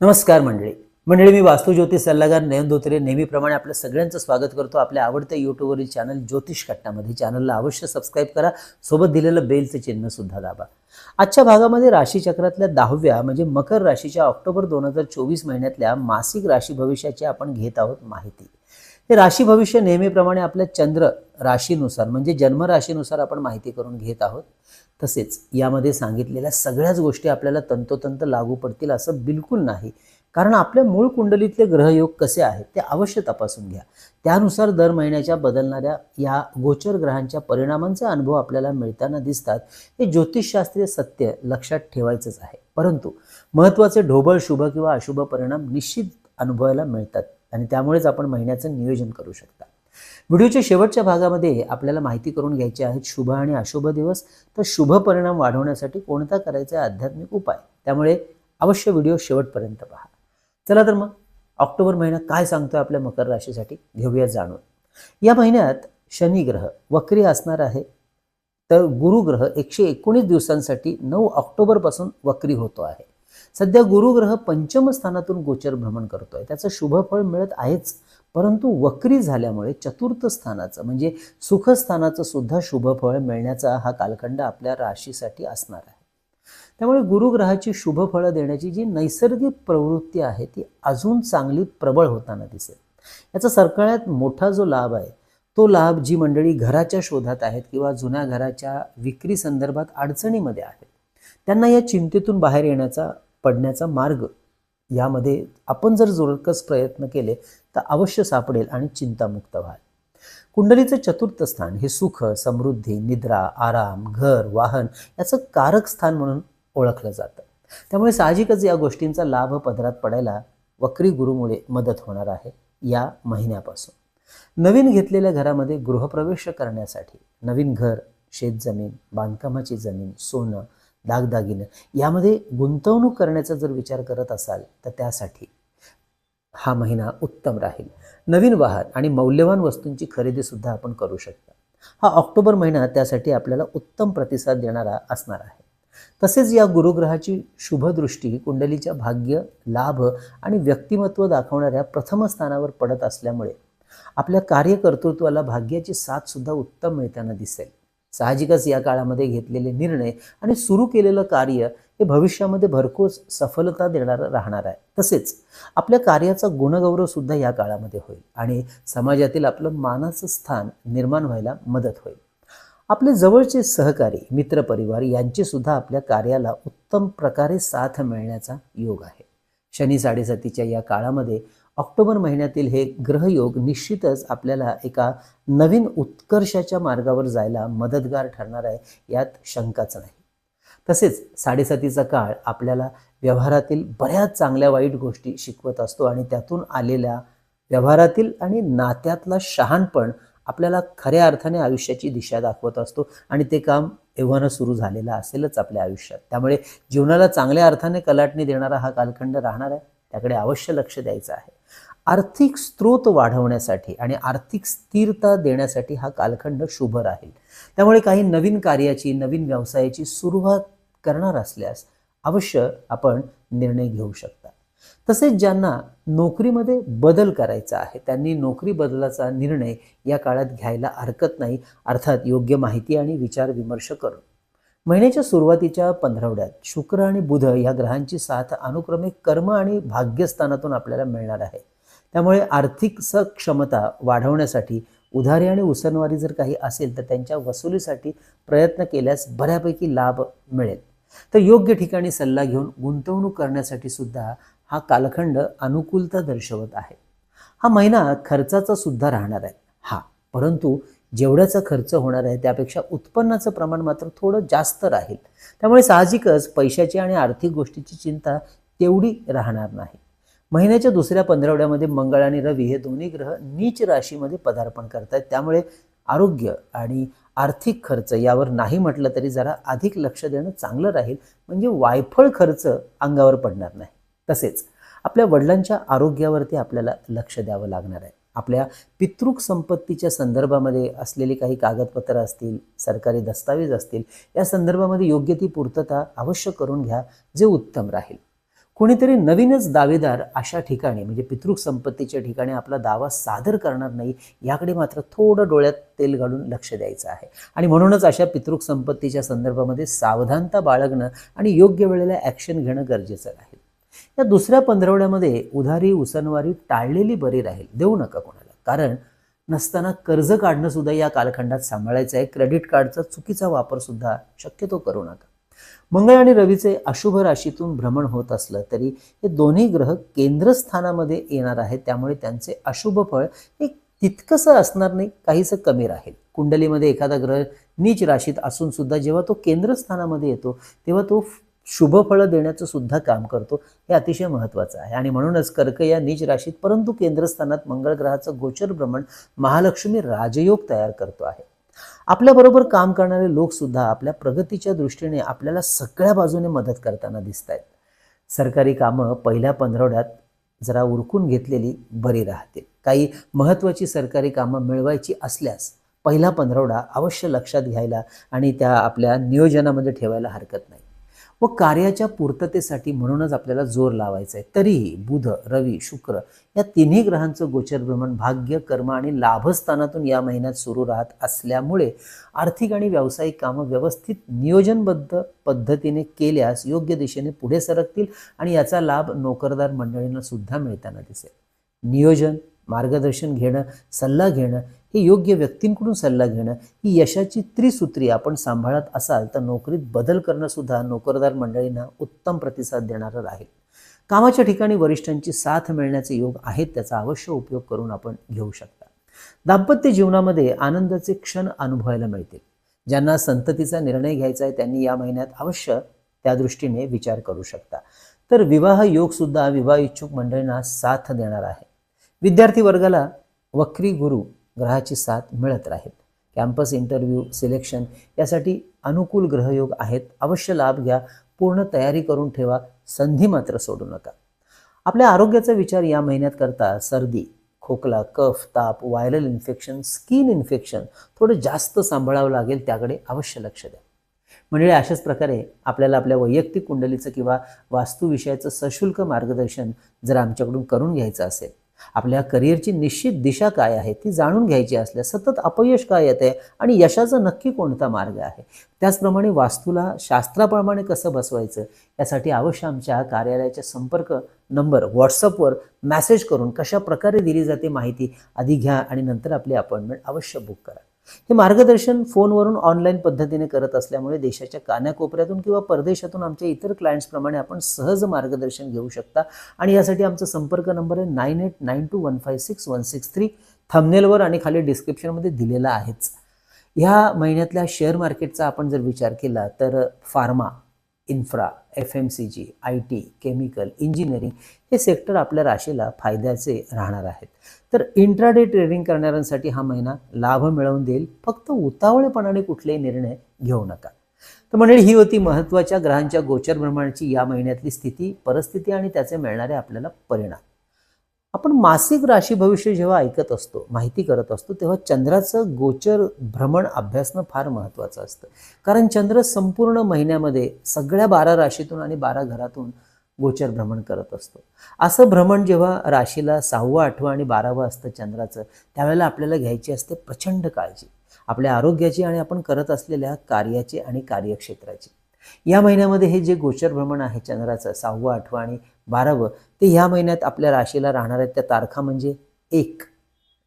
नमस्कार मंडळी. मंडळी मी वास्तू ज्योतिष सल्लागार नयन धोत्रे. नेहमीप्रमाणे आपलं सगळ्यांचं स्वागत करतो आपल्या आवडत्या यूट्यूबवरील चॅनल ज्योतिष कट्टामध्ये. चॅनलला अवश्य सबस्क्राईब करा. सोबत दिलेलं बेलचं चिन्हसुद्धा दाबा. आजच्या भागामध्ये राशीचक्रातल्या दहाव्या म्हणजे मकर राशीच्या ऑक्टोबर दोन हजार चोवीस महिन्यातल्या मासिक राशी भविष्याची आपण घेत आहोत माहिती. हे राशी भविष्य नेहमीप्रमाणे आपल्या चंद्र राशीनुसार म्हणजे जन्मराशीनुसार आपण माहिती करून घेत आहोत. तसेच यामध्ये सांगितलेल्या सगळ्याच गोष्टी आपल्याला तंतोतंत लागू पडतील असं बिलकुल नाही. कारण आपल्या मूळ कुंडलीतले ग्रहयोग कसे आहेत ते अवश्य तपासून घ्या. त्यानुसार दर महिन्याच्या बदलणाऱ्या या गोचर ग्रहांच्या परिणामांचा अनुभव आपल्याला मिळताना दिसतात. हे ज्योतिषशास्त्रीय सत्य लक्षात ठेवायचंच आहे. परंतु महत्त्वाचे ढोबळ शुभ किंवा अशुभ परिणाम निश्चित अनुभवायला मिळतात. आणि त्यामुळेच आपण महिन्याचं नियोजन करू शकता. व्हिडिओच्या शेवटच्या भागामध्ये आपल्याला माहिती करून घ्यायची आहेत शुभ आणि अशुभ दिवस. तर शुभ परिणाम वाढवण्यासाठी कोणता करायचा आहे आध्यात्मिक उपाय? त्यामुळे अवश्य व्हिडिओ शेवटपर्यंत पहा. चला तर मग ऑक्टोबर महिना काय सांगतोय आपल्या मकर राशीसाठी घेऊया जाणून. या महिन्यात शनी ग्रह वक्री असणार आहे. तर गुरुग्रह एकशे एकोणीस दिवसांसाठी नऊ ऑक्टोबरपासून वक्री होतो आहे. सध्या गुरुग्रह पंचम स्थानातून गोचर भ्रमण करतोय. त्याचं शुभफळ मिळत आहेच परंतु वक्री झाल्यामुळे चतुर्थ स्थानाचं म्हणजे सुखस्थानाचं सुद्धा शुभफळ मिळण्याचा हा कालखंड आपल्या राशीसाठी असणार आहे. त्यामुळे गुरुग्रहाची शुभफळं देण्याची जी नैसर्गिक प्रवृत्ती आहे ती अजून चांगली प्रबळ होताना दिसेल. याचा सगळ्यात मोठा जो लाभ आहे तो लाभ जी मंडळी घराच्या शोधात आहेत किंवा जुन्या घराच्या विक्री संदर्भात अडचणीमध्ये आहेत त्यांना या चिंतेतून बाहेर येण्याचा पडण्याचा मार्ग. यामध्ये आपण जर जोरकस प्रयत्न केले तर अवश्य सापडेल आणि चिंतामुक्त व्हाल. कुंडलीचं चतुर्थ स्थान हे सुख समृद्धी निद्रा आराम घर वाहन याचं कारक स्थान म्हणून ओळखलं जातं. त्यामुळे साहजिकच या गोष्टींचा लाभ पदरात पडायला वक्री गुरुमुळे मदत होणार आहे या महिन्यापासून. नवीन घेतलेल्या घरामध्ये गृहप्रवेश करण्यासाठी नवीन घर शेतजमीन बांधकामाची जमीन सोनं दागदागिनं. यामध्ये गुंतवणूक करण्याचा जर विचार करत असाल तर त्यासाठी हा महिना उत्तम राहील. नवीन वाहन आणि मौल्यवान वस्तूंची खरेदीसुद्धा आपण करू शकता. हा ऑक्टोबर महिना त्यासाठी आपल्याला उत्तम प्रतिसाद देणारा असणार आहे. तसेच या गुरुग्रहाची शुभदृष्टी कुंडलीच्या भाग्य लाभ आणि व्यक्तिमत्व दाखवणाऱ्या प्रथम स्थानावर पडत असल्यामुळे आपल्या कार्यकर्तृत्वाला भाग्याची साथ सुद्धा उत्तम मिळताना दिसेल. साहजिकच या काळामध्ये घेतलेले निर्णय आणि सुरू केलेलं कार्य हे भविष्यामध्ये भरघोस सफलता देणारं राहणार आहे. तसेच आपल्या कार्याचा गुणगौरवसुद्धा या काळामध्ये होईल आणि समाजातील आपलं मानाचं स्थान निर्माण व्हायला मदत होईल. आपले जवळचे सहकारी मित्रपरिवार यांचीसुद्धा आपल्या कार्याला उत्तम प्रकारे साथ मिळण्याचा योग आहे. शनी साडेसातीच्या या काळामध्ये ऑक्टोबर महिन्यातील हे ग्रहयोग निश्चितच आपल्याला एका नवीन उत्कर्षाच्या मार्गावर जायला मदतगार ठरणार आहे यात शंकाच नाही. तसेच साडेसातीचा काळ आपल्याला व्यवहारातील बऱ्याच चांगल्या वाईट गोष्टी शिकवत असतो आणि त्यातून आलेल्या व्यवहारातील आणि नात्यातला शहाणपण आपल्याला खऱ्या अर्थाने आयुष्याची दिशा दाखवत असतो आणि ते काम एव्हाना सुरू झालेलं असेलच आपल्या आयुष्यात. त्यामुळे जीवनाला चांगल्या अर्थाने कलाटणी देणारा हा कालखंड राहणार आहे त्याकडे अवश्य लक्ष द्यायचं आहे. आर्थिक स्रोत वाढवण्यासाठी आणि आर्थिक स्थिरता देण्यासाठी हा कालखंड शुभ राहील. त्यामुळे काही नवीन कार्याची नवीन व्यवसायाची सुरुवात करणार असल्यास अवश्य आपण निर्णय घेऊ शकता. तसेच ज्यांना नोकरीमध्ये बदल करायचा आहे त्यांनी नोकरी बदलाचा निर्णय या काळात घ्यायला हरकत नाही अर्थात योग्य माहिती आणि विचार विमर्श करून. महिन्याच्या सुरुवातीच्या पंधरवड्यात शुक्र आणि बुध या ग्रहांची साथ अनुक्रमे कर्म आणि भाग्यस्थानातून आपल्याला मिळणार आहे. त्यामुळे आर्थिक सक्षमता वाढवण्यासाठी उधारी आणि उसनवारी जर काही असेल तर त्यांच्या वसुलीसाठी प्रयत्न केल्यास बऱ्यापैकी लाभ मिळेल. तर योग्य ठिकाणी सल्ला घेऊन गुंतवणूक करण्यासाठी सुद्धा हा कालखंड अनुकूलता दर्शवत आहे. हा महिना खर्चाचा सुद्धा राहणार आहे. हा परंतु जेवढ्याचा खर्च होणार आहे त्यापेक्षा उत्पन्नाचं प्रमाण मात्र थोडं जास्त राहील. त्यामुळे साहजिकच पैशाची आणि आर्थिक गोष्टीची चिंता तेवढी राहणार नाही. महिन्याच्या दुसऱ्या पंधरवड्यामध्ये मंगळ आणि रवी हे दोन्ही ग्रह नीच राशीमध्ये पदार्पण करत आहेत त्यामुळे आरोग्य आणि आर्थिक खर्च यावर नाही म्हटलं तरी जरा अधिक लक्ष देणं चांगलं राहील. म्हणजे वायफळ खर्च अंगावर पडणार नाही. तसेच आपल्या वडिलांच्या आरोग्यावरती आपल्याला लक्ष द्यावं लागणार आहे. आपल्या पितृक संपत्तीच्या संदर्भामध्ये असलेली काही कागदपत्रं असतील सरकारी दस्तावेज असतील या संदर्भामध्ये योग्य ती पूर्तता अवश्य करून घ्या जे उत्तम राहील. कोणीतरी नवीनच दावेदार अशा ठिकाणी म्हणजे पितृक संपत्तीच्या ठिकाणी आपला दावा सादर करणार नाही याकडे मात्र थोडं डोळ्यात तेल घालून लक्ष द्यायचं आहे. आणि म्हणूनच अशा पितृक संपत्तीच्या संदर्भामध्ये सावधानता बाळगणं आणि योग्य वेळेला ॲक्शन घेणं गरजेचं आहे या दुसऱ्या पंधरवड्यामध्ये उधारी उसनवारी टाळलेली बरी राहील देऊ नका कोणाला. कारण नसताना कर्ज काढणं सुद्धा या कालखंडात सांभाळायचं आहे. क्रेडिट कार्डचा चुकीचा वापर सुद्धा शक्यतो करू नका. मंगळ आणि रवीचे अशुभ राशीतून भ्रमण होत असलं तरी हे दोन्ही ग्रह केंद्रस्थानामध्ये येणार आहेत. त्यामुळे त्यांचे अशुभ फळ हे तितकंसं असणार नाही काहीसं कमी राहील. कुंडलीमध्ये एखादा ग्रह नीच राशीत असून सुद्धा जेव्हा तो केंद्रस्थानामध्ये येतो तेव्हा तो शुभ फळं देण्याचं सुद्धा काम करतो. हे अतिशय महत्त्वाचं आहे. आणि म्हणूनच कर्क या नीच राशीत परंतु केंद्रस्थानात मंगळ ग्रहाचं गोचर भ्रमण महालक्ष्मी राजयोग तयार करतो आहे. आपल्याबरोबर काम करणारे लोक सुद्धा आपल्या प्रगतीच्या दृष्टीने आपल्याला सगळ्या बाजूने मदत करताना दिसत आहेत सरकारी कामं पहिल्या पंधरवड्यात जरा उरकून घेतलेली बरी राहतील. काही महत्त्वाची सरकारी कामं मिळवायची असल्यास पहिला पंधरवडा अवश्य लक्षात घ्यायला आणि त्या आपल्या नियोजनामध्ये ठेवायला हरकत नाही. व कार्याच्या पूर्ततेसाठी म्हणूनच आपल्याला जोर लावायचा आहे तरीही बुध रवी शुक्र या तिन्ही ग्रहांचं गोचर भ्रमण भाग्य कर्म आणि लाभस्थानातून या महिन्यात सुरू राहत असल्यामुळे आर्थिक आणि व्यावसायिक कामं व्यवस्थित नियोजनबद्ध पद्धतीने केल्यास योग्य दिशेने पुढे सरकतील आणि याचा लाभ नोकरदार मंडळींना सुद्धा मिळताना दिसेल. नियोजन मार्गदर्शन घेणं सल्ला घेणं हे योग्य व्यक्तींकडून सल्ला घेणं ही यशाची त्रिसूत्री आपण सांभाळत असाल तर नोकरीत बदल करणं सुद्धा नोकरदार मंडळींना उत्तम प्रतिसाद देणारं राहील. कामाच्या ठिकाणी वरिष्ठांची साथ मिळण्याचे योग आहेत त्याचा अवश्य उपयोग करून आपण घेऊ शकता. दाम्पत्य जीवनामध्ये आनंदाचे क्षण अनुभवायला मिळतील. ज्यांना संततीचा निर्णय घ्यायचा आहे त्यांनी या महिन्यात अवश्य त्या दृष्टीने विचार करू शकता. तर विवाह योग सुद्धा विवाह इच्छुक मंडळींना साथ देणार आहे. विद्यार्थी वर्गाला वक्री गुरु ग्रहाची साथ मिळत राहील. कॅम्पस इंटरव्ह्यू सिलेक्शन यासाठी अनुकूल ग्रहयोग आहेत. अवश्य लाभ घ्या. पूर्ण तयारी करून ठेवा. संधी मात्र सोडू नका. आपल्या आरोग्याचा विचार या महिन्यात करता सर्दी खोकला कफ ताप व्हायरल इन्फेक्शन स्किन इन्फेक्शन थोडं जास्त सांभाळावं लागेल त्याकडे अवश्य लक्ष द्या. म्हणजे अशाच प्रकारे आपल्याला आपल्या वैयक्तिक कुंडलीचं किंवा वास्तुविषयाचं सशुल्क मार्गदर्शन जर आमच्याकडून करून घ्यायचं असेल आपल्या करिअरची निश्चित दिशा काय आहे ती जाणून घ्यायची असल्यास सतत अपयश काय येते आणि यशाचा नक्की कोणता मार्ग आहे? त्याचप्रमाणे वास्तूला शास्त्राप्रमाणे कसं बसवायचं? यासाठी अवश्य आमच्या कार्यालयाच्या संपर्क नंबर व्हॉट्सअपवर मेसेज करून कशा प्रकारे दिली जाते माहिती आधी घ्या आणि नंतर आपली अपॉइंटमेंट अवश्य बुक करा. हे मार्गदर्शन फोनवरून ऑनलाईन पद्धतीने करत असल्यामुळे देशाच्या कानाकोपऱ्यातून किंवा परदेशातून आमच्या इतर क्लायंट्सप्रमाणे आपण सहज मार्गदर्शन घेऊ शकता. आणि यासाठी आमचा संपर्क नंबर आहे nine eight nine two one five six one six three. थंबनेलवर आणि खाली डिस्क्रिप्शनमध्ये दिलेला आहेच. ह्या महिन्यातल्या शेअर मार्केटचा आपण जर विचार केला तर pharma infra F M C G I T chemical engineering हे सेक्टर आपल्या राशीला फायद्याचे राहणार आहेत. तर इंट्राडे ट्रेडिंग करणाऱ्यांसाठी हा महिना लाभ मिळवून देईल. फक्त उतावळेपणाने कुठलेही निर्णय घेऊ नका. तर मंडळी ही होती महत्त्वाच्या ग्रहांच्या गोचर भ्रमणाची या महिन्यातली स्थिती परिस्थिती आणि त्याचे मिळणारे आपल्याला परिणाम. आपण मासिक राशी भविष्य जेव्हा ऐकत असतो माहिती करत असतो तेव्हा चंद्राचं गोचर भ्रमण अभ्यासणं फार महत्त्वाचं असतं. कारण चंद्र संपूर्ण महिन्यामध्ये सगळ्या बारा राशीतून आणि बारा घरातून गोचर भ्रमण करत असतो. असं भ्रमण जेव्हा राशीला सहावं आठवं आणि बारावं असतं चंद्राचं त्यावेळेला आपल्याला घ्यायची असते प्रचंड काळजी. आपल्या आरोग्याची आणि आपण करत असलेल्या कार्याची आणि कार्यक्षेत्राची. या महिन्यामध्ये हे जे गोचर भ्रमण आहे चंद्राचं सहावं आठवं आणि बारावं. ते ह्या महिन्यात आपल्या राशीला राहणार आहेत त्या तारखा म्हणजे एक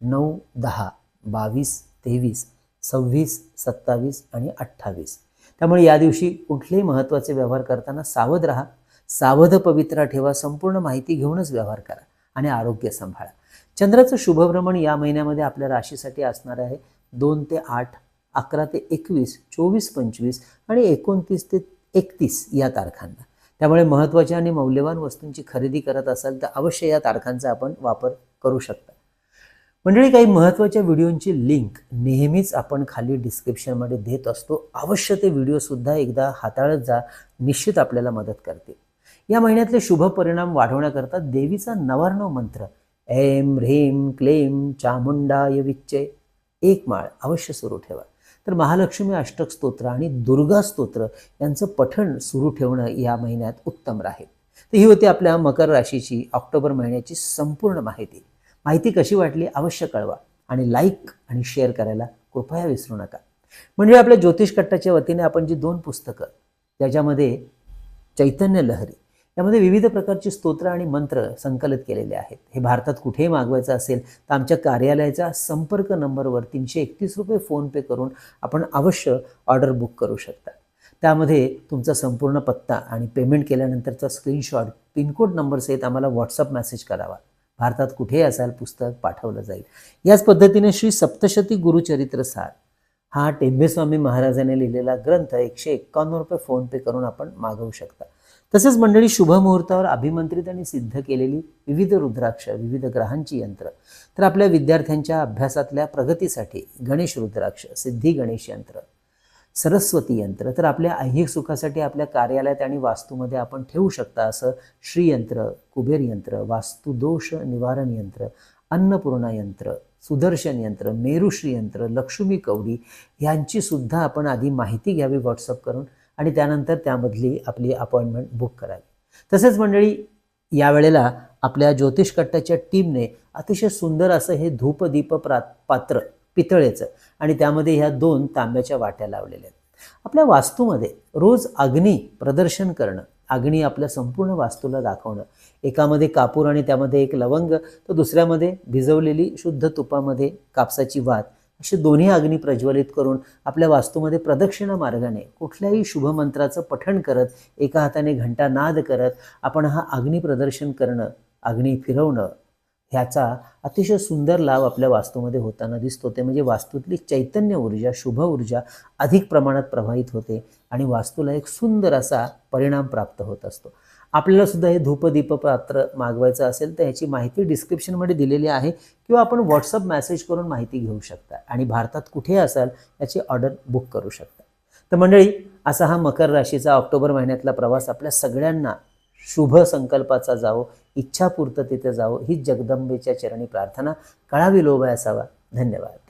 नऊ दहा बावीस तेवीस सव्वीस सत्तावीस आणि अठ्ठावीस. त्यामुळे या दिवशी कुठलेही महत्त्वाचे व्यवहार करताना सावध राहा. सावध पवित्रा ठेवा. संपूर्ण माहिती घेऊनच व्यवहार करा आणि आरोग्य सांभाळा. चंद्राचं शुभभ्रमण या महिन्यामध्ये आपल्या राशीसाठी असणार आहे. दोन ते आठ अकरा ते एकवीस चोवीस पंचवीस आणि एकोणतीस ते एकतीस या तारखांना. त्यामुळे महत्त्वाच्या आणि मौल्यवान वस्तूंची खरेदी करत असाल तर अवश्य या तारखांचा आपण वापर करू शकता. मंडळी काही महत्त्वाच्या व्हिडिओंची लिंक नेहमीच आपण खाली डिस्क्रिप्शनमध्ये देत असतो. अवश्य ते व्हिडिओसुद्धा एकदा हाताळत जा निश्चित आपल्याला मदत करते या महिन्यातले शुभ परिणाम वाढवण्याकरता देवीचा नवार्णव मंत्र ऐम ह्रीम क्लेम चामुंडाय विच्चय एक माळ अवश्य सुरू ठेवा. तर महालक्ष्मी अष्टक स्तोत्र आणि दुर्गा स्तोत्र यांचं पठण सुरू ठेवणं या महिन्यात उत्तम राहील. तर ही होती आपल्या मकर राशीची ऑक्टोबर महिन्याची संपूर्ण माहिती. माहिती कशी वाटली अवश्य कळवा आणि लाईक आणि शेअर करायला कृपया विसरू नका. म्हणजे आपल्या ज्योतिष कट्टाच्या वतीने आपण जी दोन पुस्तकं त्याच्यामध्ये चैतन्य लहरी यामध्ये विविध प्रकारची स्तोत्र आणि मंत्र संकलित केलेले आहेत. हे भारतात कुठेही मागवायचं असेल तर आमच्या कार्यालयाच्या संपर्क नंबरवर तीनशे एकतीस रुपये फोनपे करून आपण अवश्य ऑर्डर बुक करू शकता. त्यामध्ये तुमचा संपूर्ण पत्ता आणि पेमेंट केल्यानंतरचा स्क्रीनशॉट पिनकोड नंबर सहित आम्हाला व्हॉट्सअप मेसेज करावा. भारतात कुठेही असाल पुस्तक पाठवलं जाईल. याच पद्धतीने श्री सप्तशती गुरुचरित्र सार हा टेंबेस्वामी महाराजांनी लिहिलेला ग्रंथ एकशे एक्कावन्न रुपये फोनपे करून आपण मागवू शकता. तसेच मंडळी शुभ मुहूर्तावर अभिमंत्रित आणि सिद्ध केलेली विविध रुद्राक्ष विविध ग्रहांची यंत्र तर आपल्या विद्यार्थ्यांच्या अभ्यासातल्या प्रगतीसाठी गणेश रुद्राक्ष सिद्धी गणेश यंत्र सरस्वती यंत्र तर आपल्या ऐहिक सुखासाठी आपल्या कार्यालयात आणि वास्तूमध्ये आपण ठेवू शकता असं श्रीयंत्र कुबेर यंत्र वास्तुदोष निवारण यंत्र अन्नपूर्णा यंत्र सुदर्शन यंत्र मेरुश्री यंत्र लक्ष्मी कवडी यांची सुद्धा आपण आधी माहिती घ्यावी व्हॉट्सअप करून आणि त्यानंतर त्यामधली आपली अपॉइंटमेंट बुक करावी. तसेच मंडळी यावेळेला आपल्या ज्योतिष कट्टाच्या टीमने अतिशय सुंदर असं हे धूपदीप प्रा पात्र पितळेचं आणि त्यामध्ये ह्या दोन तांब्याच्या वाट्या लावलेल्या आहेत. आपल्या वास्तूमध्ये रोज अग्नी प्रदर्शन करणं अग्नी आपल्या संपूर्ण वास्तूला दाखवणं एकामध्ये कापूर आणि त्यामध्ये एक लवंग तर दुसऱ्यामध्ये भिजवलेली शुद्ध तुपामध्ये कापसाची वात असे दोन्ही अग्नी प्रज्वलित करून आपल्या वास्तूमध्ये प्रदक्षिणा मार्गाने कुठल्याही शुभमंत्राचं पठण करत एका हाताने घंटा नाद करत आपण हा अग्नी प्रदर्शन करणं अग्नी फिरवणं ह्याचा अतिशय सुंदर लाभ आपल्या वास्तूमध्ये होताना दिसतो. ते म्हणजे वास्तूतली चैतन्य ऊर्जा शुभ ऊर्जा अधिक प्रमाणात प्रभावित होते आणि वास्तूला एक सुंदर असा परिणाम प्राप्त होत असतो. आपल्याला सुद्धा हे धूपदीप पात्र मागवायचं असेल तर ह्याची माहिती डिस्क्रिप्शनमध्ये दिलेली आहे. किंवा आपण व्हॉट्सअप मेसेज करून माहिती घेऊ शकता. आणि भारतात कुठे असाल याची ऑर्डर बुक करू शकता. तर मंडळी असा हा मकर राशीचा ऑक्टोबर महिन्यातला प्रवास आपल्या सगळ्यांना शुभ संकल्पाचा जावो इच्छा तिथे जावो ही जगदंबेच्या चरणी प्रार्थना. कळावी लोभ असावा. धन्यवाद.